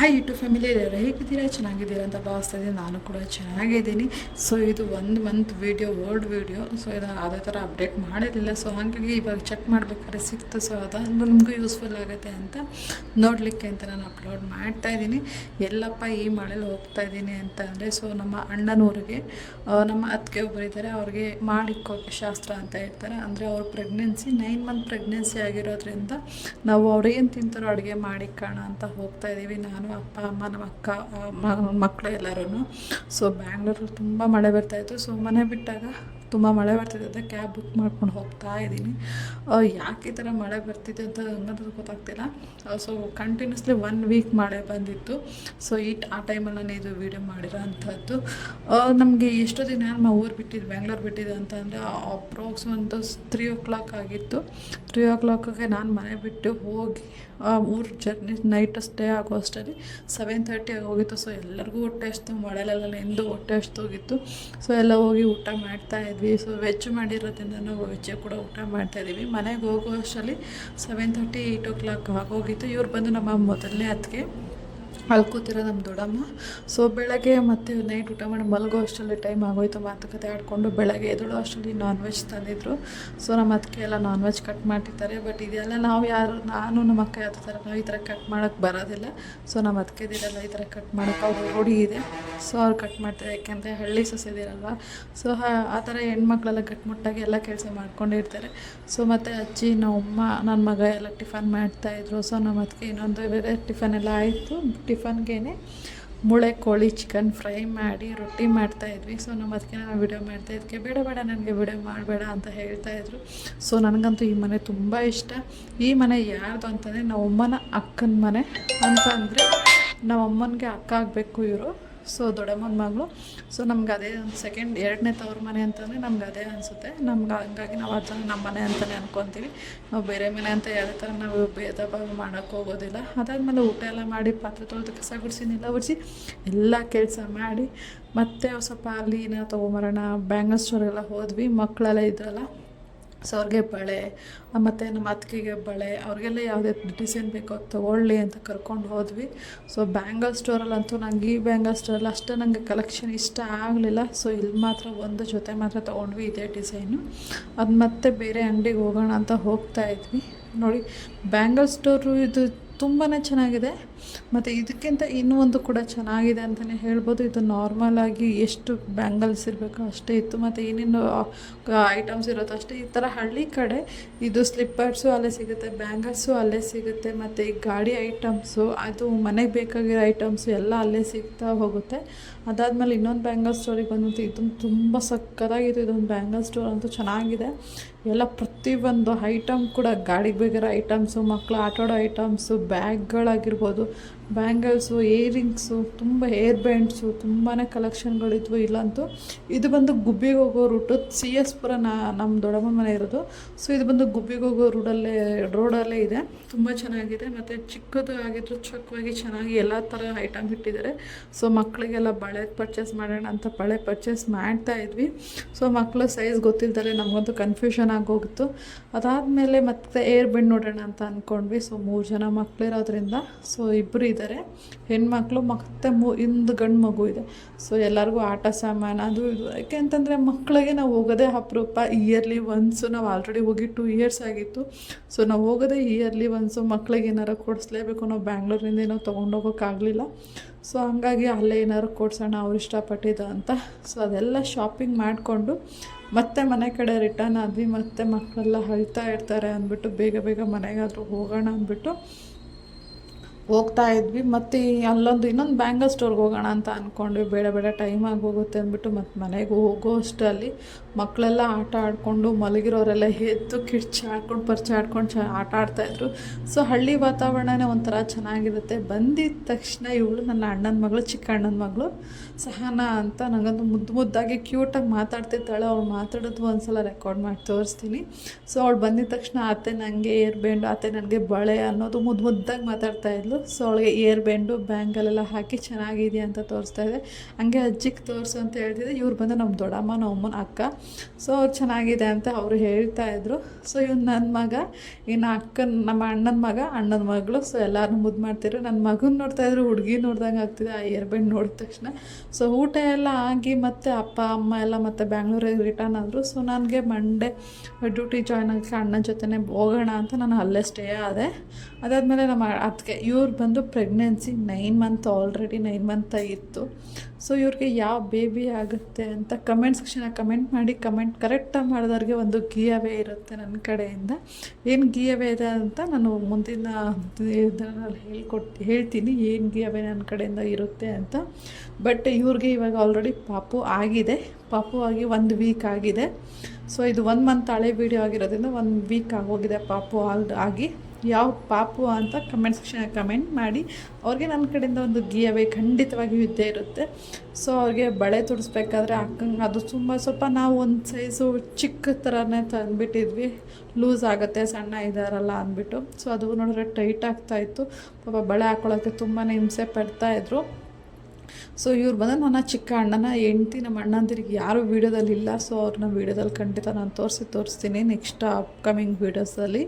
Hi YouTube family ಎಲ್ಲರೂ ಹೇಗಿದ್ದೀರಾ? ಚೆನ್ನಾಗಿದ್ದೀರಾ ಅಂತ ಭಾವಿಸ್ತಾ ಇದ್ದೀನಿ ನಾನು ಕೂಡ ಚೆನ್ನಾಗಿದ್ದೀನಿ. ಸೊ ಇದು ಒಂದು month video old video so ಇದು ಅದೇ ಥರ ಅಪ್ಡೇಟ್ ಮಾಡಿರಲಿಲ್ಲ. ಸೊ ಹಾಗಾಗಿ ಇವಾಗ ಚೆಕ್ ಮಾಡಬೇಕಾದ್ರೆ ಸಿಕ್ತು. ಸೊ ಅದು ನಿಮಗೂ ಯೂಸ್ಫುಲ್ ಆಗುತ್ತೆ ಅಂತ ನೋಡಲಿಕ್ಕೆ ಅಂತ ನಾನು ಅಪ್ಲೋಡ್ ಮಾಡ್ತಾ ಇದ್ದೀನಿ ಎಲ್ಲಪ್ಪ ಈ ಮಳೇಲಿ ಹೋಗ್ತಾ ಇದ್ದೀನಿ ಅಂತ ಅಂದರೆ ಸೊ ನಮ್ಮ ಅಣ್ಣನೂರಿಗೆ ನಮ್ಮ ಅತ್ತಿಗೆ ಒಬ್ಬರು ಇದ್ದಾರೆ. ಅವ್ರಿಗೆ ಮಾಡಿಕ್ಕೋಕೆ ಶಾಸ್ತ್ರ ಅಂತ ಹೇಳ್ತಾರೆ. ಅಂದರೆ, ಅವ್ರ ಪ್ರೆಗ್ನೆನ್ಸಿ ನೈನ್ ಮಂತ್ ಪ್ರೆಗ್ನೆನ್ಸಿ ಆಗಿರೋದ್ರಿಂದ ನಾವು ಅವ್ರೇನು ತಿಂತಾರೋ ಅಡುಗೆ ಮಾಡಿಕ್ಕೋಣ ಅಂತ ಹೋಗ್ತಾ ಇದ್ದೀವಿ ನಾನು ಅಪ್ಪ, ಅಮ್ಮ, ನಮ್ಮ ಅಕ್ಕ ಮಕ್ಕಳು ಎಲ್ಲರೂ ಸೊ ಬ್ಯಾಂಗ್ಳೂರಲ್ಲಿ ತುಂಬ ಮಳೆ ಬರ್ತಾಯಿತ್ತು ಸೊ ಮನೆ ಬಿಟ್ಟಾಗ ತುಂಬ ಮಳೆ ಬರ್ತಿದೆ ಅಂತ ಕ್ಯಾಬ್ ಬುಕ್ ಮಾಡ್ಕೊಂಡು ಹೋಗ್ತಾ ಇದ್ದೀನಿ. ಯಾಕೆ ಈ ಥರ ಮಳೆ ಬರ್ತಿದೆ ಅಂತ ಅನ್ನೋದು ಗೊತ್ತಾಗ್ತಿಲ್ಲ. ಸೊ ಕಂಟಿನ್ಯೂಸ್ಲಿ ಒನ್ ವೀಕ್ ಮಳೆ ಬಂದಿತ್ತು. ಸೊ ಈ ಆ ಟೈಮಲ್ಲಿ ನಾನು ಇದು ವೀಡಿಯೋ ಮಾಡಿರೋ ಅಂಥದ್ದು ನಮಗೆ ಎಷ್ಟು ದಿನ ನಮ್ಮ ಊರು ಬಿಟ್ಟಿದ್ದು ಬ್ಯಾಂಗ್ಳೂರು ಬಿಟ್ಟಿದ್ದು ಅಂತ ಅಂದರೆ ಅಪ್ರಾಕ್ಸ್ ಒಂದು ತ್ರೀ ಓ ಕ್ಲಾಕ್ ಆಗಿತ್ತು. ತ್ರೀ ಓ ಕ್ಲಾಕಿಗೆ ನಾನು ಮನೆ ಬಿಟ್ಟು ಹೋಗಿ ಊರು ಜರ್ನಿ ನೈಟ್ ಸ್ಟೇ ಆಗೋ ಅಷ್ಟರಲ್ಲಿ ಸೆವೆನ್ ತರ್ಟಿ ಆಗೋಗಿತ್ತು ಸೊ ಎಲ್ಲರಿಗೂ ಹೊಟ್ಟೆ ಅಷ್ಟು ಮಳೆಲೆಲ್ಲ ಎಂದು ಹೊಟ್ಟೆ ಅಷ್ಟು ಹೋಗಿತ್ತು. ಸೊ ಎಲ್ಲ ಹೋಗಿ ಊಟ ಮಾಡ್ತಾ ಇದ್ವಿ. ಸೊ ವೆಜ್ ಮಾಡಿರೋದ್ರಿಂದ ನಾವು ವೆಜ್ಜೇ ಕೂಡ ಊಟ ಮಾಡ್ತಾ ಇದ್ದೀವಿ. ಮನೆಗೆ ಹೋಗೋ ಅಷ್ಟರಲ್ಲಿ seven thirty eight o'clock ಆಗೋಗಿತ್ತು ಇವ್ರು ಬಂದು ನಮ್ಮ ಮೊದಲನೇ ಅತ್ತಿಗೆ ಅಲ್ಲಿ ಕೂತಿರೋ ನಮ್ಮ ದೊಡ್ಡಮ್ಮ. ಸೊ ಬೆಳಗ್ಗೆ ಮತ್ತು ನೈಟ್ ಊಟ ಮಾಡಿ ಮಲಗೋ ಅಷ್ಟರಲ್ಲಿ ಟೈಮ್ ಆಗೋಯ್ತು. ಮಾತುಕತೆ ಆಡಿಕೊಂಡು ಬೆಳಗ್ಗೆ ಎದುಳು ಅಷ್ಟರಲ್ಲಿ ನಾನ್ ವೆಜ್ ತಂದಿದ್ರು. ಸೊ ನಮ್ಮ ಅದಕ್ಕೆ ಎಲ್ಲ ನಾನ್ ವೆಜ್ ಕಟ್ ಮಾಡಿರ್ತಾರೆ ಬಟ್ ಇದೆಲ್ಲ ನಾವು ಯಾರು, ನಾನು ನಮ್ಮ ಅಕ್ಕ ಯಾವ ಥರ ನಾವು ಈ ಥರ ಕಟ್ ಮಾಡೋಕ್ಕೆ ಬರೋದಿಲ್ಲ. ಸೊ ನಮ್ಮ ಅದಕ್ಕೆದಿರಲ್ಲ ಈ ಥರ ಕಟ್ ಮಾಡೋಕ್ಕೆ ಅವ್ರು ರೂಢಿ ಇದೆ. ಸೊ ಅವ್ರು ಕಟ್ ಮಾಡ್ತಾರೆ. ಯಾಕೆಂದರೆ ಹಳ್ಳಿ ಸೊಸೆದಿರಲ್ವ ಸೊ ಆ ಥರ ಹೆಣ್ಮಕ್ಳೆಲ್ಲ ಗಟ್ಮುಟ್ಟಾಗಿ ಎಲ್ಲ ಕೆಲಸ ಮಾಡ್ಕೊಂಡಿರ್ತಾರೆ ಸೊ ಮತ್ತು ಅಜ್ಜಿ, ನಮ್ಮಮ್ಮ ನನ್ನ ಮಗ ಎಲ್ಲ ಟಿಫನ್ ಮಾಡ್ತಾಯಿದ್ರು ಸೊ ನಮ್ಮ ಅದಕ್ಕೆ ಇನ್ನೊಂದು ಬೇರೆ ಟಿಫನ್ ಎಲ್ಲ ಆಯಿತು. ಟಿಫನ್ಗೇನೆ ಮುಳೆ, ಕೋಳಿ ಚಿಕನ್ ಫ್ರೈ ಮಾಡಿ ರೊಟ್ಟಿ ಮಾಡ್ತಾಯಿದ್ವಿ ಸೊ ನಮ್ಮ ಅದಕ್ಕೆ ನಾನು ವಿಡಿಯೋ ಮಾಡ್ತಾ ಇದಕ್ಕೆ ಬೇಡ ಬೇಡ, ನನಗೆ ವಿಡಿಯೋ ಮಾಡಬೇಡ ಅಂತ ಹೇಳ್ತಾಯಿದ್ರು ಸೊ ನನಗಂತೂ ಈ ಮನೆ ತುಂಬ ಇಷ್ಟ. ಈ ಮನೆ ಯಾರ್ದು ಅಂತಂದರೆ ನಮ್ಮಮ್ಮನ ಅಕ್ಕನ ಮನೆ. ಅಂತ ಅಂದರೆ ನಮ್ಮಮ್ಮನಿಗೆ ಅಕ್ಕ ಆಗಬೇಕು ಇವರು. ಸೊ ದೊಡ್ಡಮ್ಮನ ಮಗಳು. ಸೊ ನಮ್ಗೆ ಅದೇ ಒಂದು ಸೆಕೆಂಡ್ ಎರಡನೇ ತವ್ರ ಮನೆ ಅಂತಂದರೆ ನಮ್ಗೆ ಅದೇ ಅನಿಸುತ್ತೆ. ನಮ್ಗೆ ಹಂಗಾಗಿ ನಾವು ಅದನ್ನು ನಮ್ಮ ಮನೆ ಅಂತಲೇ ಅನ್ಕೊತೀವಿ. ನಾವು ಬೇರೆ ಮನೆ ಅಂತ ಯಾವುದೇ ಥರ ನಾವು ಭೇದ ಭಾವ ಮಾಡೋಕ್ಕೆ ಹೋಗೋದಿಲ್ಲ. ಅದಾದಮೇಲೆ ಊಟ ಎಲ್ಲ ಮಾಡಿ ಪಾತ್ರೆ ತೊಳೆದು ಕಸ ಗುಡಿಸಿ, ನೆಲ ಗುಡಿಸಿ ಎಲ್ಲ ಕೆಲಸ ಮಾಡಿ ಮತ್ತೆ ಸ್ವಲ್ಪ ಅಲ್ಲಿ ಏನೋ ತೊಗೊಂಬರೋಣ, ಬ್ಯಾಂಗಲ್ ಸ್ಟೋರೆಲ್ಲ ಹೋದ್ವಿ. ಮಕ್ಕಳೆಲ್ಲ ಇದ್ರಲ್ಲ ಸೊ ಅವ್ರಿಗೆ ಬಳೆ ಮತ್ತು ನಮ್ಮ ಅತ್ತಿಗೆಗೆ ಬಳೆ, ಅವ್ರಿಗೆಲ್ಲ ಯಾವುದೇ ಡಿಸೈನ್ ಬೇಕೋ ಅದು ತೊಗೊಳ್ಳಿ ಅಂತ ಕರ್ಕೊಂಡು ಹೋದ್ವಿ. ಸೊ ಬ್ಯಾಂಗಲ್ ಸ್ಟೋರಲ್ಲಂತೂ ನಂಗೆ ಈ ಬ್ಯಾಂಗಲ್ ಸ್ಟೋರಲ್ಲಿ ಅಷ್ಟೇ ನನಗೆ ಕಲೆಕ್ಷನ್ ಇಷ್ಟ ಆಗಲಿಲ್ಲ. ಸೊ ಇಲ್ಲಿ ಮಾತ್ರ ಒಂದು ಜೊತೆ ಮಾತ್ರ ತೊಗೊಂಡ್ವಿ ಇದೇ ಡಿಸೈನು ಅದು ಮತ್ತೆ ಬೇರೆ ಅಂಗಡಿಗೆ ಹೋಗೋಣ ಅಂತ ಹೋಗ್ತಾ ಇದ್ವಿ. ನೋಡಿ ಬ್ಯಾಂಗಲ್ ಸ್ಟೋರು ಇದು ತುಂಬಾ ಚೆನ್ನಾಗಿದೆ. ಮತ್ತು ಇದಕ್ಕಿಂತ ಇನ್ನೂ ಒಂದು ಕೂಡ ಚೆನ್ನಾಗಿದೆ ಅಂತಲೇ ಹೇಳ್ಬೋದು. ಇದು ನಾರ್ಮಲ್ ಆಗಿ ಎಷ್ಟು ಬ್ಯಾಂಗಲ್ಸ್ ಇರಬೇಕು ಅಷ್ಟೇ ಇತ್ತು. ಮತ್ತು ಏನೇನು ಐಟಮ್ಸ್ ಇರುತ್ತೋ ಅಷ್ಟೇ. ಈ ಥರ ಹಳ್ಳಿ ಕಡೆ ಇದು ಸ್ಲಿಪ್ಪರ್ಸು ಅಲ್ಲೇ ಸಿಗುತ್ತೆ ಬ್ಯಾಂಗಲ್ಸು ಅಲ್ಲೇ ಸಿಗುತ್ತೆ, ಮತ್ತು ಈ ಗಾಡಿ ಐಟಮ್ಸು ಅದು ಮನೆಗೆ ಬೇಕಾಗಿರೋ ಐಟಮ್ಸು ಎಲ್ಲ ಅಲ್ಲೇ ಸಿಗ್ತಾ ಹೋಗುತ್ತೆ. ಅದಾದಮೇಲೆ ಇನ್ನೊಂದು ಬ್ಯಾಂಗಲ್ ಸ್ಟೋರಿಗೆ ಬಂದಂತೆ ಇದು ತುಂಬ ಸಕ್ಕತ್ತಾಗಿತ್ತು ಇದೊಂದು ಬ್ಯಾಂಗಲ್ ಸ್ಟೋರ್ ಅಂತೂ ಚೆನ್ನಾಗಿದೆ. ಎಲ್ಲ ಪ್ರತಿಯೊಂದು ಐಟಮ್ ಕೂಡ ಗಾಡಿಗೆ ಬೇಕಾಗಿರೋ ಐಟಮ್ಸು ಮಕ್ಕಳು ಆಟಾಡೋ ಐಟಮ್ಸು ಬ್ಯಾಗ್ಗಳಾಗಿರ್ಬೋದು ಬ್ಯಾಂಗಲ್ಸು ಏರಿಂಗ್ಸು ತುಂಬ ಹೇರ್ ಬ್ಯಾಂಡ್ಸು ತುಂಬಾ ಕಲೆಕ್ಷನ್ಗಳಿದ್ವು ಇಲ್ಲಂತೂ. ಇದು ಬಂದು ಗುಬ್ಬಿಗೆ ಹೋಗೋ ರೂಟು, ಸಿ ಎಸ್ ಪುರ ನಾ ನಮ್ಮ ದೊಡ್ಡಮ್ಮ ಮನೆ ಇರೋದು. ಸೊ ಇದು ಬಂದು ಗುಬ್ಬಿಗೆ ಹೋಗೋ ರೂಡಲ್ಲೇ ರೋಡಲ್ಲೇ ಇದೆ. ತುಂಬ ಚೆನ್ನಾಗಿದೆ. ಮತ್ತು ಚಿಕ್ಕದು ಆಗಿದ್ರು ಚೊಕ್ಕವಾಗಿ ಚೆನ್ನಾಗಿ ಎಲ್ಲ ಥರ ಐಟಮ್ ಇಟ್ಟಿದ್ದಾರೆ. ಸೊ ಮಕ್ಕಳಿಗೆಲ್ಲ ಬಳೆ ಪರ್ಚೇಸ್ ಮಾಡೋಣ ಅಂತ ಬಳೆ ಪರ್ಚೇಸ್ ಮಾಡ್ತಾ ಇದ್ವಿ. ಸೊ ಮಕ್ಕಳ ಸೈಜ್ ಗೊತ್ತಿಲ್ದರೆ ನಮಗಂತೂ ಕನ್ಫ್ಯೂಷನ್ ಆಗೋಗಿತ್ತು. ಅದಾದಮೇಲೆ ಮತ್ತೆ ಏರ್ ಬೆಂಡ್ ನೋಡೋಣ ಅಂತ ಅಂದ್ಕೊಂಡ್ವಿ ಸೊ ಮೂರು ಜನ ಮಕ್ಕಳಿರೋದ್ರಿಂದ ಸೊ ಇಬ್ಬರು ಇದ್ದಾರೆ. ಹೆಣ್ಮಕ್ಳು ಮತ್ತೆ ಮು, ಇಂದು ಗಂಡು ಮಗು ಇದೆ. ಸೊ ಎಲ್ಲರಿಗೂ ಆಟ ಸಾಮಾನು ಅದು ಇದು. ಯಾಕೆ ಅಂತಂದರೆ ಮಕ್ಕಳಿಗೆ ನಾವು ಹೋಗೋದೇ ಅಪರೂಪ. ಇಯರ್ಲಿ ಒನ್ಸು ನಾವು ಆಲ್ರೆಡಿ ಹೋಗಿ ಟೂ ಇಯರ್ಸ್ ಆಗಿತ್ತು. ಸೊ ನಾವು ಹೋಗೋದೇ ಇಯರ್ಲಿ ಒನ್ಸು ಮಕ್ಳಿಗೆ ಏನಾರು ಕೊಡಿಸ್ಲೇಬೇಕು ನಾವು ಬ್ಯಾಂಗ್ಳೂರಿಂದ ಏನೋ ತೊಗೊಂಡೋಗೋಕ್ಕಾಗಲಿಲ್ಲ ಸೊ ಹಂಗಾಗಿ ಅಲ್ಲೇ ಏನಾದ್ರು ಕೊಡ್ಸೋಣ, ಅವ್ರು ಇಷ್ಟಪಟ್ಟಿದ್ದ ಅಂತ. ಸೊ ಅದೆಲ್ಲ ಶಾಪಿಂಗ್ ಮಾಡಿಕೊಂಡು ಮತ್ತೆ ಮನೆ ಕಡೆ ರಿಟರ್ನ್ ಆದ್ವಿ. ಮತ್ತೆ ಮಕ್ಕಳೆಲ್ಲ ಅಳ್ತಾ ಇರ್ತಾರೆ ಅಂದ್ಬಿಟ್ಟು ಬೇಗ ಬೇಗ ಮನೆಗಾದರೂ ಹೋಗೋಣ ಅಂದ್ಬಿಟ್ಟು ಹೋಗ್ತಾ ಇದ್ವಿ. ಮತ್ತು ಅಲ್ಲೊಂದು ಇನ್ನೊಂದು ಬ್ಯಾಂಗಲ್ ಸ್ಟೋರ್ಗೆ ಹೋಗೋಣ ಅಂತ ಅಂದ್ಕೊಂಡ್ವಿ ಬೇಡ ಬೇಡ ಟೈಮ್ ಆಗೋಗುತ್ತೆ ಅಂದ್ಬಿಟ್ಟು ಮತ್ತು ಮನೆಗೆ ಹೋಗೋ ಅಷ್ಟಲ್ಲಿ ಮಕ್ಕಳೆಲ್ಲ ಆಟ ಆಡಿಕೊಂಡು ಮಲಗಿರೋರೆಲ್ಲ ಎದ್ದು ಕಿರ್ಚಾಡ್ಕೊಂಡು ಪರ್ಚಾಡ್ಕೊಂಡು ಚ ಆಟ ಆಡ್ತಾಯಿದ್ರು ಸೊ ಹಳ್ಳಿ ವಾತಾವರಣನೇ ಒಂಥರ ಚೆನ್ನಾಗಿರುತ್ತೆ. ಬಂದಿದ್ದ ತಕ್ಷಣ ಇವಳು ನನ್ನ ಅಣ್ಣನ ಮಗಳು, ಚಿಕ್ಕ ಅಣ್ಣನ ಮಗಳು, ಸಹನಾ ಅಂತ ನನಗಂತೂ ಮುದ್ದು ಮುದ್ದಾಗಿ ಕ್ಯೂಟಾಗಿ ಮಾತಾಡ್ತಿರ್ತಾಳೆ. ಅವಳು ಮಾತಾಡೋದು ಒಂದ್ಸಲ ರೆಕಾರ್ಡ್ ಮಾಡಿ ತೋರಿಸ್ತೀನಿ. ಸೊ ಅವಳು ಬಂದಿದ್ದ ತಕ್ಷಣ, ಅತ್ತೆ ನನಗೆ ಏರ್ಬೇಂಡು, ಅತ್ತೆ ನನಗೆ ಬಳೆ ಅನ್ನೋದು ಮುದ್ದು ಮುದ್ದಾಗಿ ಮಾತಾಡ್ತಾ ಇದ್ಲು. ಸೊ ಅವಳಿಗೆ ಇಯರ್ ಬೆಂಡು ಬ್ಯಾಂಗಲೆಲ್ಲ ಹಾಕಿ ಚೆನ್ನಾಗಿದೆ ಅಂತ ತೋರಿಸ್ತಾ ಇದೆ. ಹಂಗೆ ಅಜ್ಜಿಗೆ ತೋರಿಸು ಅಂತ ಹೇಳ್ತಿದ್ದೆ. ಇವ್ರು ಬಂದು ನಮ್ಮ ದೊಡ್ಡಮ್ಮ, ನಮ್ಮ ಅಮ್ಮನ ಅಕ್ಕ. ಸೊ ಅವ್ರು ಚೆನ್ನಾಗಿದೆ ಅಂತ ಅವರು ಹೇಳ್ತಾ ಇದ್ರು. ಸೊ ಇವ್ನು ನನ್ನ ಮಗ ಇನ್ನು ಅಕ್ಕನ, ನಮ್ಮ ಅಣ್ಣನ ಮಗ, ಅಣ್ಣನ ಮಗಳು. ಸೊ ಎಲ್ಲರೂ ಮುದ್ದು ಮಾಡ್ತಿದ್ರು. ನನ್ನ ಮಗನ ನೋಡ್ತಾ ಇದ್ರು, ಹುಡುಗಿ ನೋಡ್ದಂಗೆ ಆಗ್ತಿದೆ. ಆ ಇಯರ್ ಬೆಂಡ್ ನೋಡಿದ ತಕ್ಷಣ. ಸೊ ಊಟ ಎಲ್ಲ ಆಗಿ ಮತ್ತೆ ಅಪ್ಪ, ಅಮ್ಮ ಎಲ್ಲ ಮತ್ತೆ ಬ್ಯಾಂಗ್ಳೂರಿಗೆ ರಿಟರ್ನ್ ಆದರು. ಸೊ ನನಗೆ ಮಂಡೇ ಡ್ಯೂಟಿ ಜಾಯ್ನ್ ಆಗಿ ಅಣ್ಣನ ಜೊತೆನೇ ಹೋಗೋಣ ಅಂತ ನಾನು ಅಲ್ಲೇ ಸ್ಟೇ ಆದೆ. ಅದಾದಮೇಲೆ ನಮ್ಮ ಅದಕ್ಕೆ ಇವ್ರು ಬಂದು pregnancy nine month already nine month ಇತ್ತು. ಸೊ ಇವ್ರಿಗೆ ಯಾವ ಬೇಬಿ ಆಗುತ್ತೆ ಅಂತ ಕಮೆಂಟ್ ಸೆಕ್ಷನ್ ಕಮೆಂಟ್ ಮಾಡಿ ಕಮೆಂಟ್ ಕರೆಕ್ಟಾಗಿ ಮಾಡಿದವ್ರಿಗೆ ಒಂದು ಗೀಯವೇ ಇರುತ್ತೆ ನನ್ನ ಕಡೆಯಿಂದ. ಏನು ಗೀಯವೇ ಇದೆ ಅಂತ ನಾನು ಮುಂದಿನ ಇದರಲ್ಲಿ ಹೇಳ್ಕೊಟ್ಟು ಹೇಳ್ತೀನಿ ಏನು ಗೀಯವೇ ನನ್ನ ಕಡೆಯಿಂದ ಇರುತ್ತೆ ಅಂತ. ಬಟ್ ಇವ್ರಿಗೆ ಇವಾಗ ಆಲ್ರೆಡಿ ಪಾಪು ಆಗಿದೆ. ಪಾಪು ಆಗಿ ಒಂದು ವೀಕ್ ಆಗಿದೆ. ಸೊ ಇದು ಒನ್ ಮಂತ್ ಹಳೆ ವೀಡಿಯೋ ಆಗಿರೋದ್ರಿಂದ ಒಂದು ವೀಕ್ ಆಗೋಗಿದೆ ಪಾಪು ಆಗಿ. ಯಾವ ಪಾಪು ಅಂತ ಕಮೆಂಟ್ ಸೆಕ್ಷನ್ ಕಮೆಂಟ್ ಮಾಡಿ. ಅವ್ರಿಗೆ ನನ್ನ ಕಡೆಯಿಂದ ಒಂದು ಗೀಯವೇ ಖಂಡಿತವಾಗಿಯೂ ಇದ್ದೇ ಇರುತ್ತೆ. ಸೊ ಅವ್ರಿಗೆ ಬಳೆ ತುಡಿಸ್ಬೇಕಾದ್ರೆ ಅಕ್ಕಂಗೆ ಅದು ತುಂಬ ಸ್ವಲ್ಪ ನಾವು ಒಂದು ಸೈಜು ಚಿಕ್ಕ ಥರನೇ ತಂದುಬಿಟ್ಟಿದ್ವಿ. ಲೂಸ್ ಆಗುತ್ತೆ, ಸಣ್ಣ ಇದಾರಲ್ಲ ಅಂದ್ಬಿಟ್ಟು. ಸೊ ಅದು ನೋಡಿದ್ರೆ ಟೈಟ್ ಆಗ್ತಾಯಿತ್ತು ಪಾಪ ಬಳೆ ಹಾಕೊಳ್ಳೋಕ್ಕೆ ತುಂಬಾ ಹಿಂಸೆ ಪಡ್ತಾಯಿದ್ರು ಸೊ ಇವ್ರು ಬಂದ ನನ್ನ ಚಿಕ್ಕ ಅಣ್ಣನ ಹೆಂಡ್ತಿ, ನಮ್ಮ ಅಣ್ಣಂದಿರಿಗೆ ಯಾರು ವೀಡಿಯೋದಲ್ಲಿ ಇಲ್ಲ ಸೊ ಅವ್ರನ್ನ ವೀಡಿಯೋದಲ್ಲಿ ಖಂಡಿತ ನಾನು ತೋರಿಸಿ, ತೋರಿಸ್ತೀನಿ ನೆಕ್ಸ್ಟ್ ಅಪ್ಕಮಿಂಗ್ ವೀಡಿಯೋಸಲ್ಲಿ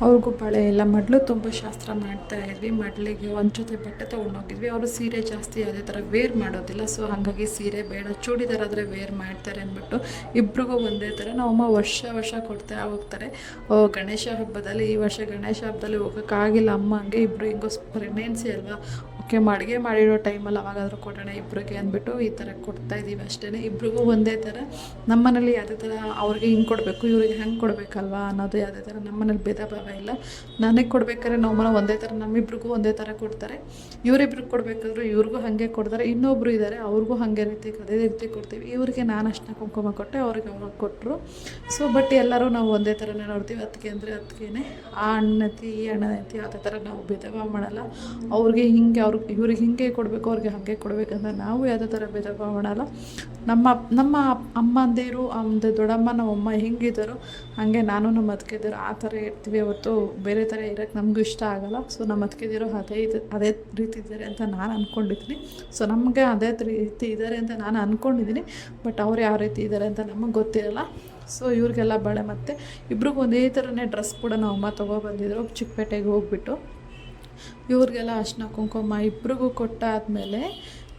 ಅವ್ರಿಗೂ ಬಳೆ ಎಲ್ಲ ಮಡ್ಲು ತುಂಬ ಶಾಸ್ತ್ರ ಮಾಡ್ತಾ ಇದ್ವಿ. ಮಡ್ಲಿಗೆ ಒಂದು ಜೊತೆ ಬಟ್ಟೆ ತೊಗೊಂಡೋಗಿದ್ವಿ. ಅವರು ಸೀರೆ ಜಾಸ್ತಿ ಯಾವುದೇ ಥರ ವೇರ್ ಮಾಡೋದಿಲ್ಲ. ಸೊ ಹಾಗಾಗಿ ಸೀರೆ ಬೇಡ. ಚೂಡಿದಾರ ಆದರೆ ವೇರ್ ಮಾಡ್ತಾರೆ ಅಂದ್ಬಿಟ್ಟು ಇಬ್ರಿಗೂ ಒಂದೇ ಥರ ನಮ್ಮಮ್ಮ ವರ್ಷ ವರ್ಷ ಕೊಡ್ತಾ ಹೋಗ್ತಾರೆ. ಓ, ಗಣೇಶ ಹಬ್ಬದಲ್ಲಿ ಈ ವರ್ಷ ಗಣೇಶ ಹಬ್ಬದಲ್ಲಿ ಹೋಗೋಕ್ಕಾಗಿಲ್ಲ. ಅಮ್ಮ ಹಂಗೆ ಇಬ್ಬರು ಹಿಂಗೋ ಪ್ರೆಗ್ನೆನ್ಸಿ ಅಲ್ವಾ? ಓಕೆ ಅಡುಗೆ ಮಾಡಿರೋ ಟೈಮಲ್ಲಿ ಅವಾಗಾದರೂ ಕೊಡೋಣ ಇಬ್ಬರಿಗೆ ಅಂದ್ಬಿಟ್ಟು ಈ ಥರ ಕೊಡ್ತಾ ಇದ್ದೀವಿ ಅಷ್ಟೇ ಇಬ್ರಿಗೂ ಒಂದೇ ಥರ. ನಮ್ಮನೇಲಿ ಯಾವುದೇ ಥರ ಅವ್ರಿಗೆ ಹಿಂಗೆ ಕೊಡಬೇಕು, ಇವ್ರಿಗೆ ಹೆಂಗೆ ಕೊಡಬೇಕಲ್ವಾ ಅನ್ನೋದು ಯಾವುದೇ ಥರ ನಮ್ಮನೇಲಿ ಭೇದ ಭಾವ ಇಲ್ಲ. ನನಗೆ ಕೊಡ್ಬೇಕಾದ್ರೆ ನಮ್ಮನ ಒಂದೇ ಥರ, ನಮ್ಮಿಬ್ರಿಗೂ ಒಂದೇ ಥರ ಕೊಡ್ತಾರೆ. ಇವರಿಬ್ರಿಗೆ ಕೊಡಬೇಕಾದ್ರೂ ಇವ್ರಿಗೂ ಹಾಗೆ ಕೊಡ್ತಾರೆ. ಇನ್ನೊಬ್ರು ಇದ್ದಾರೆ ಅವ್ರಿಗೂ ಹಾಗೆ ರೀತಿ, ಅದೇ ರೀತಿ ಕೊಡ್ತೀವಿ. ಇವ್ರಿಗೆ ನಾನು ಅಷ್ಟನ್ನ ಕುಂಕುಮ ಕೊಟ್ಟೆ, ಅವ್ರಿಗೆ ಅವಾಗ ಕೊಟ್ಟರು ಸೊ ಬಟ್ ಎಲ್ಲರೂ ನಾವು ಒಂದೇ ಥರನೇ ನೋಡ್ತೀವಿ. ಅದಕ್ಕೆ ಅಂದರೆ ಅದಕ್ಕೇ ಆ ಅಣ್ಣತಿ ಈ ಅಣ್ಣನತಿ ಯಾವುದೇ ಥರ ನಾವು ಭೇದ ಭಾವ ಮಾಡಲ್ಲ. ಅವ್ರಿಗೆ ಹಿಂಗೆ, ಅವ್ರಿಗೆ ಇವ್ರಿಗೆ ಹಿಂಗೆ ಕೊಡಬೇಕು, ಅವ್ರಿಗೆ ಹಾಗೆ ಕೊಡಬೇಕಂತ ನಾವು ಯಾವುದೇ ಥರ ಭೇದ ಭಾವ ಮಾಡಲ್ಲ ನಮ್ಮ ನಮ್ಮ ಅಮ್ಮಂದಿರು, ಅಮ್ಮದು ದೊಡ್ಡಮ್ಮ, ನಮ್ಮಮ್ಮ ಹೆಂಗಿದ್ದಾರೋ ಹಾಗೆ ನಾನು ನಮ್ಮ ಅತ್ತಿಗೆದಿರು ಆ ಥರ ಇರ್ತೀವಿ. ಅವತ್ತು ಬೇರೆ ಥರ ಇರೋಕ್ಕೆ ನಮಗೂ ಇಷ್ಟ ಆಗಲ್ಲ. ಸೊ ನಮ್ಮ ಅತ್ತಿಗೆದಿರು ಅದೇ ಇದು, ಅದೇ ರೀತಿ ಇದ್ದಾರೆ ಅಂತ ನಾನು ಅಂದ್ಕೊಂಡಿದ್ದೀನಿ ಸೊ ನಮಗೆ ಅದೇ ರೀತಿ ಇದ್ದಾರೆ ಅಂತ ನಾನು ಅಂದ್ಕೊಂಡಿದ್ದೀನಿ ಬಟ್ ಅವ್ರು ಯಾವ ರೀತಿ ಇದ್ದಾರೆ ಅಂತ ನಮಗೆ ಗೊತ್ತಿರಲ್ಲ. ಸೊ ಇವ್ರಿಗೆಲ್ಲ ಬಳೆ ಮತ್ತೆ ಇಬ್ರಿಗೂ ಒಂದೇ ಥರನೇ ಡ್ರೆಸ್ ಕೂಡ ನಾವು ಅಮ್ಮ ತೊಗೊಬಂದಿದ್ರು ಚಿಕ್ಕಪೇಟೆಗೆ ಹೋಗ್ಬಿಟ್ಟು. ಇವ್ರಿಗೆಲ್ಲ ಅರ್ಶಿನ ಕುಂಕುಮ ಇಬ್ರಿಗೂ ಕೊಟ್ಟಾದಮೇಲೆ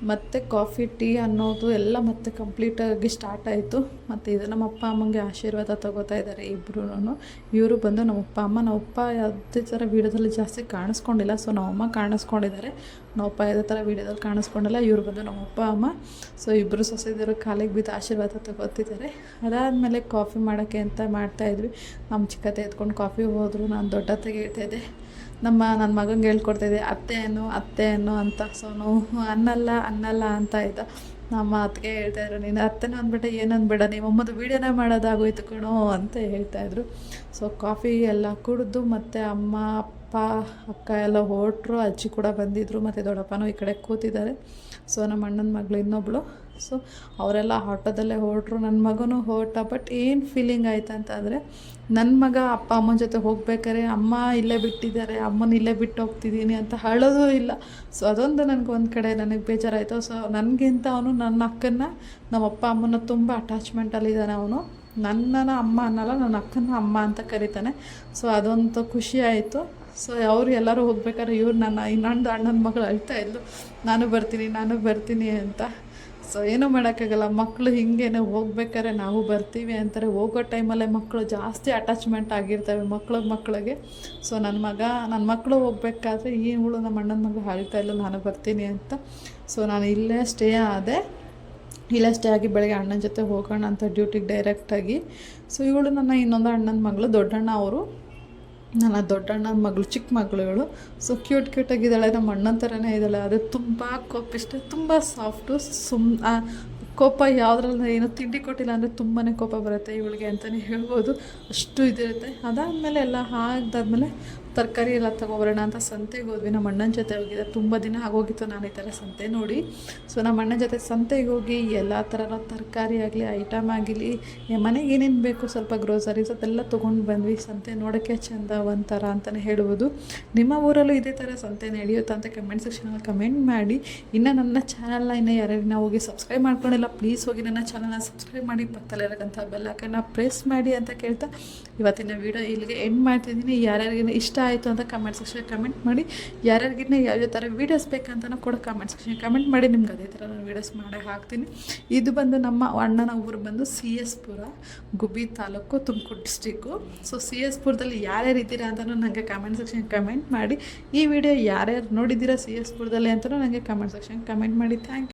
ಮತ್ತು ಕಾಫಿ, ಟೀ ಅನ್ನೋದು ಎಲ್ಲ ಮತ್ತೆ ಕಂಪ್ಲೀಟಾಗಿ ಸ್ಟಾರ್ಟ್ ಆಯಿತು. ಮತ್ತು ಇದು ನಮ್ಮ ಅಪ್ಪ ಅಮ್ಮಂಗೆ ಆಶೀರ್ವಾದ ತಗೋತಾ ಇದ್ದಾರೆ ಇಬ್ಬರೂ ಇವರು ಬಂದು ನಮ್ಮ ಅಪ್ಪ ಅಮ್ಮ ನಮ್ಮ ಅಪ್ಪ ಯಾವುದೇ ಥರ ವೀಡಿಯೋದಲ್ಲಿ ಜಾಸ್ತಿ ಕಾಣಿಸ್ಕೊಂಡಿಲ್ಲ. ಸೊ ನಮ್ಮಮ್ಮ ಕಾಣಿಸ್ಕೊಂಡಿದ್ದಾರೆ. ನಮ್ಮ ಅಪ್ಪ ಯಾವುದೇ ಥರ ವೀಡಿಯೋದಲ್ಲಿ ಕಾಣಿಸ್ಕೊಂಡಿಲ್ಲ. ಇವರು ಬಂದು ನಮ್ಮ ಅಪ್ಪ ಅಮ್ಮ, ಸೊ ಇಬ್ಬರು ಸೊಸೆದರು ಕಾಲಿಗೆ ಬಿದ್ದು ಆಶೀರ್ವಾದ ತಗೋತಿದ್ದಾರೆ. ಅದಾದಮೇಲೆ ಕಾಫಿ ಮಾಡೋಕ್ಕೆ ಅಂತ ಮಾಡ್ತಾಯಿದ್ವಿ ನಮ್ಮ ಚಿಕ್ಕತ್ತೆ ಎತ್ಕೊಂಡು ಕಾಫಿ ಹೋದರು. ನಾನು ದೊಡ್ಡ ಹೇಳ್ತಾಯಿದ್ದೆ ನಮ್ಮ ನನ್ನ ಮಗಂಗೆ ಹೇಳ್ಕೊಡ್ತಾಯಿದ್ದೆ ಅತ್ತೆ ಅತ್ತೆಯನ್ನು ಅತ್ತೆ ಅನ್ನು ಅಂತ. ಸೊ ನಾವು ಅನ್ನಲ್ಲ ಅನ್ನಲ್ಲ ಅಂತ ಇದ್ದ. ನಮ್ಮ ಅತ್ತಿಗೆ ಹೇಳ್ತಾಯಿದ್ರು ನೀನು ಅತ್ತೆನೂ ಅಂದ್ಬಿಟ್ಟೆ ಏನು ಅಂದ್ಬೇಡ ನೀವು ಅಮ್ಮದು ವೀಡಿಯೋನೇ ಮಾಡೋದಾಗೋಯ್ತು ಕಣೋ, ಅಂತ ಹೇಳ್ತಾಯಿದ್ರು ಸೊ ಕಾಫಿ ಎಲ್ಲ ಕುಡಿದು ಮತ್ತು ಅಮ್ಮ, ಅಪ್ಪ, ಅಕ್ಕ ಎಲ್ಲ ಹೊರಟ್ರು, ಅಜ್ಜಿ ಕೂಡ ಬಂದಿದ್ದರು ಮತ್ತು ದೊಡ್ಡಪ್ಪನೂ ಈ ಕಡೆ ಕೂತಿದ್ದಾರೆ. ಸೊ ನಮ್ಮ ಅಣ್ಣನ ಮಗಳು ಇನ್ನೊಬ್ಳು ಸೊ ಅವರೆಲ್ಲ ಆಟೋದಲ್ಲೇ ಹೊರಟ್ರು. ನನ್ನ ಮಗನೂ ಹೊರಟ ಬಟ್ ಏನು ಫೀಲಿಂಗ್ ಆಯ್ತು ಅಂತಂದರೆ ನನ್ನ ಮಗ ಅಪ್ಪ, ಅಮ್ಮನ ಜೊತೆ ಹೋಗ್ಬೇಕಾರೆ ಅಮ್ಮ ಇಲ್ಲೇ ಬಿಟ್ಟಿದ್ದಾರೆ, ಅಮ್ಮನ ಇಲ್ಲೇ ಬಿಟ್ಟು ಹೋಗ್ತಿದ್ದೀನಿ ಅಂತ ಹೇಳೋದೂ ಇಲ್ಲ. ಸೊ ಅದೊಂದು ನನಗೆ ಒಂದು ಕಡೆ ನನಗೆ ಬೇಜಾರಾಯಿತು. ಸೊ ನನಗಿಂತ ಅವನು ನನ್ನ ಅಕ್ಕನ ನಮ್ಮ ಅಪ್ಪ ಅಮ್ಮನ ತುಂಬ ಅಟ್ಯಾಚ್ಮೆಂಟಲ್ಲಿದ್ದಾನೆ ಅವನು. ನನ್ನನ್ನು ಅಮ್ಮ ಅನ್ನಲ್ಲ, ನನ್ನ ಅಕ್ಕನ ಅಮ್ಮ ಅಂತ ಕರಿತಾನೆ. ಸೊ ಅದೊಂದು ಖುಷಿ ಆಯಿತು. ಸೊ ಅವ್ರು ಎಲ್ಲರೂ ಹೋಗ್ಬೇಕಾದ್ರೆ ಇವ್ರು ನನ್ನ, ಇನ್ನೊಂದು ಅಣ್ಣನ ಮಗಳು ಅಳ್ತಾ ಇದ್ಲು. ನಾನು ಬರ್ತೀನಿ ನಾನು ಬರ್ತೀನಿ ಅಂತ. ಸೊ ಏನೂ ಮಾಡೋಕ್ಕಾಗಲ್ಲ. ಮಕ್ಕಳು ಹಿಂಗೇನೆ ಹೋಗ್ಬೇಕಾದ್ರೆ ನಾವು ಬರ್ತೀವಿ ಅಂತಾರೆ. ಹೋಗೋ ಟೈಮಲ್ಲೇ ಮಕ್ಕಳು ಜಾಸ್ತಿ ಅಟ್ಯಾಚ್ಮೆಂಟ್ ಆಗಿರ್ತವೆ ಮಕ್ಳಿಗೆ. ಮಕ್ಕಳಿಗೆ ಸೊ ನನ್ನ ಮಗ ನನ್ನ ಮಕ್ಕಳು ಹೋಗ್ಬೇಕಾದ್ರೆ ಈ ಹುಳು ನಮ್ಮ ಅಣ್ಣನ ಮಗ ಹರಿತಾ ಇಲ್ಲ, ನಾನು ಬರ್ತೀನಿ ಅಂತ. ಸೊ ನಾನು ಇಲ್ಲೇ ಸ್ಟೇ ಆದೆ. ಇಲ್ಲೇ ಸ್ಟೇ ಆಗಿ ಬೆಳಗ್ಗೆ ಅಣ್ಣನ ಜೊತೆ ಹೋಗೋಣ ಅಂತ ಡ್ಯೂಟಿಗೆ ಡೈರೆಕ್ಟಾಗಿ ಸೊ ಇವಳು ನನ್ನ ಇನ್ನೊಂದು ಅಣ್ಣನ ಮಗಳು, ದೊಡ್ಡಣ್ಣ ಅವರು. ನನ್ನ ದೊಡ್ಡಣ್ಣನ ಮಗಳು, ಚಿಕ್ಕ ಮಗಳು ಇವಳು. ಸೊ ಕ್ಯೂಟ್ ಕ್ಯೂಟಾಗಿದ್ದಾಳೆ ನಮ್ಮ ಅಣ್ಣನ ಥರನೇ ಇದ್ದಾಳೆ. ಅದು ತುಂಬ ಕೋಪಿಷ್ಟ ತುಂಬ ಸಾಫ್ಟು ಸುಮ್ ಕೋಪ ಯಾವುದ್ರಲ್ಲಿ ಏನು ತಿಂಡಿ ಕೊಟ್ಟಿಲ್ಲ ಅಂದರೆ ತುಂಬಾ ಕೋಪ ಬರುತ್ತೆ ಇವಳಿಗೆ ಅಂತಲೇ ಹೇಳ್ಬೋದು. ಅಷ್ಟು ಇದಿರುತ್ತೆ. ಅದಾದಮೇಲೆ ಎಲ್ಲ ಆದಾದ್ಮೇಲೆ ತರಕಾರಿ ಎಲ್ಲ ತಗೋಬರೋಣ ಅಂತ ಸಂತೆಗೆ ಹೋದ್ವಿ. ನಮ್ಮ ಅಣ್ಣನ ಜೊತೆ ಹೋಗಿದ್ದೆ. ತುಂಬ ದಿನ ಆಗೋಗಿತ್ತು ನಾನು ಈ ಥರ ಸಂತೆ ನೋಡಿ. ಸೊ ನಮ್ಮ ಅಣ್ಣನ ಜೊತೆ ಸಂತೆಗೆ ಹೋಗಿ ಎಲ್ಲ ಥರದ ತರಕಾರಿ ಆಗಲಿ ಐಟಮ್ ಆಗಲಿ ಮನೆಗೆ ಏನೇನು ಬೇಕು ಸ್ವಲ್ಪ ಗ್ರೋಸರೀಸ್ ಅದೆಲ್ಲ ತೊಗೊಂಡು ಬಂದ್ವಿ. ಸಂತೆ ನೋಡೋಕ್ಕೆ ಚೆಂದ ಒಂಥರ ಅಂತಲೇ ಹೇಳ್ಬೋದು. ನಿಮ್ಮ ಊರಲ್ಲೂ ಇದೇ ಥರ ಸಂತೆ ನಡೆಯುತ್ತಾ ಅಂತ ಕಮೆಂಟ್ ಸೆಕ್ಷನಲ್ಲಿ ಕಮೆಂಟ್ ಮಾಡಿ. ಇನ್ನು ನನ್ನ ಚಾನಲ್ನ ಇನ್ನು ಯಾರ್ಯಾರಿನ ಹೋಗಿ ಸಬ್ಸ್ಕ್ರೈಬ್ ಮಾಡ್ಕೊಂಡಿಲ್ಲ ಪ್ಲೀಸ್ ಹೋಗಿ ನನ್ನ ಚಾನಲ್ನ ಸಬ್ಸ್ಕ್ರೈಬ್ ಮಾಡಿ. ಪಕ್ಕದಲ್ಲಿ ಇರೋಕ್ಕಂಥ ಬೆಲ್ಲಕ್ಕನ್ನು ಪ್ರೆಸ್ ಮಾಡಿ ಅಂತ ಕೇಳ್ತಾ. ಇವತ್ತಿನ ವೀಡಿಯೋ ಇಲ್ಲಿಗೆ ಎಂಡ್ ಮಾಡ್ತಿದ್ದೀನಿ. ಯಾರ್ಯಾರಿಗಿನ ಇಷ್ಟ ಆಯಿತು ಅಂತ ಕಮೆಂಟ್ ಸೆಕ್ಷನ್ ಕಮೆಂಟ್ ಮಾಡಿ. ಯಾರ್ಯಾರಿಗಿನ್ನ ಯಾವ್ಯಾವ ಥರ ವೀಡಿಯೋಸ್ ಬೇಕಂತನೂ ಕೂಡ ಕಮೆಂಟ್ ಸೆಕ್ಷನ್ ಕಮೆಂಟ್ ಮಾಡಿ. ನಿಮ್ಗೆ ಅದೇ ಥರ ನಾನು ವೀಡಿಯೋಸ್ ಮಾಡೇ ಹಾಕ್ತೀನಿ. ಇದು ಬಂದು ನಮ್ಮ ಅಣ್ಣನ ಊರು ಬಂದು C S Pura Gubbi taluk, Tumkur district so C S ಪುರದಲ್ಲಿ ಯಾರ್ಯಾರು ಇದ್ದೀರಾ ಅಂತಲೂ ನನಗೆ ಕಮೆಂಟ್ ಸೆಕ್ಷನ್ ಕಮೆಂಟ್ ಮಾಡಿ. ಈ ವಿಡಿಯೋ ಯಾರ್ಯಾರು ನೋಡಿದ್ದೀರಾ ಸಿ ಎಸ್ ಪುರದಲ್ಲಿ ಅಂತಲೂ ನನಗೆ ಕಮೆಂಟ್ ಸೆಕ್ಷನ್ ಕಮೆಂಟ್ ಮಾಡಿ ಥ್ಯಾಂಕ್